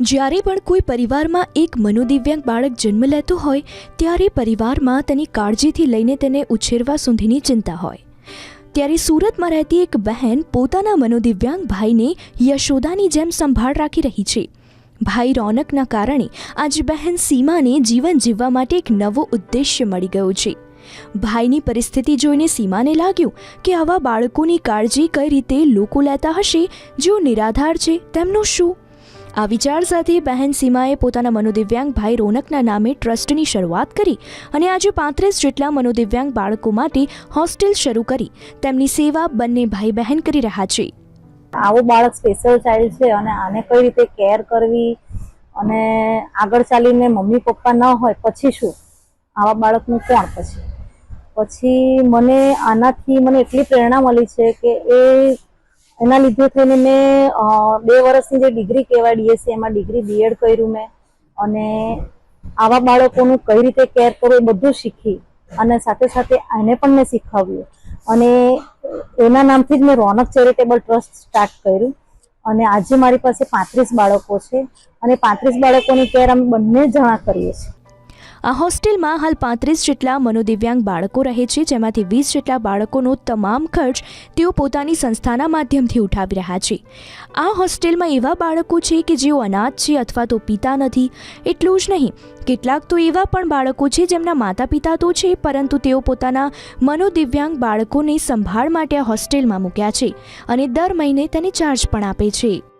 જ્યારે પણ કોઈ પરિવારમાં એક મનોદિવ્યાંગ બાળક જન્મ લેતો હોય, ત્યારે પરિવારમાં તેની કાળજીથી લઈને તેને ઉછેરવા સુધીની ચિંતા હોય. ત્યારે સુરતમાં રહેતી એક બહેન પોતાના મનોદિવ્યાંગ ભાઈને યશોદાની જેમ સંભાળ રાખી રહી છે. ભાઈ રોનકના કારણે આજ બહેન સીમાને જીવન જીવવા માટે એક નવો ઉદ્દેશ્ય મળી ગયો છે. ભાઈની પરિસ્થિતિ જોઈને સીમાને લાગ્યું કે આવા બાળકોની કાળજી કઈ રીતે લોકો લેતા હશે, જેઓ નિરાધાર છે, તેમનું શું આ વિચાર સાથે બહેન સીમાએ પોતાના મનોદિવ્યાંગ ભાઈ રોનકના નામે ટ્રસ્ટની શરૂઆત કરી અને આજે પાંત્રીસ જેટલા મનોદિવ્યાંગ બાળકો માટે હોસ્ટેલ શરૂ કરી તેમની સેવા બંને ભાઈ બહેન કરી રહ્યા છે. આવો બાળક સ્પેશિયલ ચાઇલ્ડ છે અને આને કઈ રીતે કેર કરવી અને આગળ ચાલીને મમ્મી પપ્પા ન હોય પછી શું? આવા બાળકનું કોણ પછી? પછી મને આનાથી મને એટલી પ્રેરણા મળી છે કે એ એના લીધે થઈને મેં બે વર્ષની જે ડિગ્રી કહેવાય ડીએસસી, એમાં ડિગ્રી બીએડ કર્યું મેં. અને આવા બાળકોનું કઈ રીતે કેર કરવું એ બધું શીખી અને સાથે સાથે એને પણ મેં શીખવ્યું. અને એના નામથી જ મેં રોનક ચેરિટેબલ ટ્રસ્ટ સ્ટાર્ટ કર્યું. અને આજે મારી પાસે પાંત્રીસ બાળકો છે. અને પાંત્રીસ બાળકોની કેર અમે બંને જણા કરીએ છીએ. આ હોસ્ટેલમાં હાલ પાંત્રીસ જેટલા મનોદિવ્યાંગ બાળકો રહે છે, જેમાંથી વીસ જેટલા બાળકોનો તમામ ખર્ચ તેઓ પોતાની સંસ્થાના માધ્યમથી ઉઠાવી રહ્યા છે. આ હોસ્ટેલમાં એવા બાળકો છે કે જેઓ અનાથ છે અથવા તો પિતા નથી, એટલું જ નહીં. કેટલાક તો એવા પણ બાળકો છે જેમના માતા પિતા તો છે, પરંતુ તેઓ પોતાના મનોદિવ્યાંગ બાળકોને સંભાળ માટે આ હોસ્ટેલમાં મૂક્યા છે અને દર મહિને તેને ચાર્જ પણ આપે છે.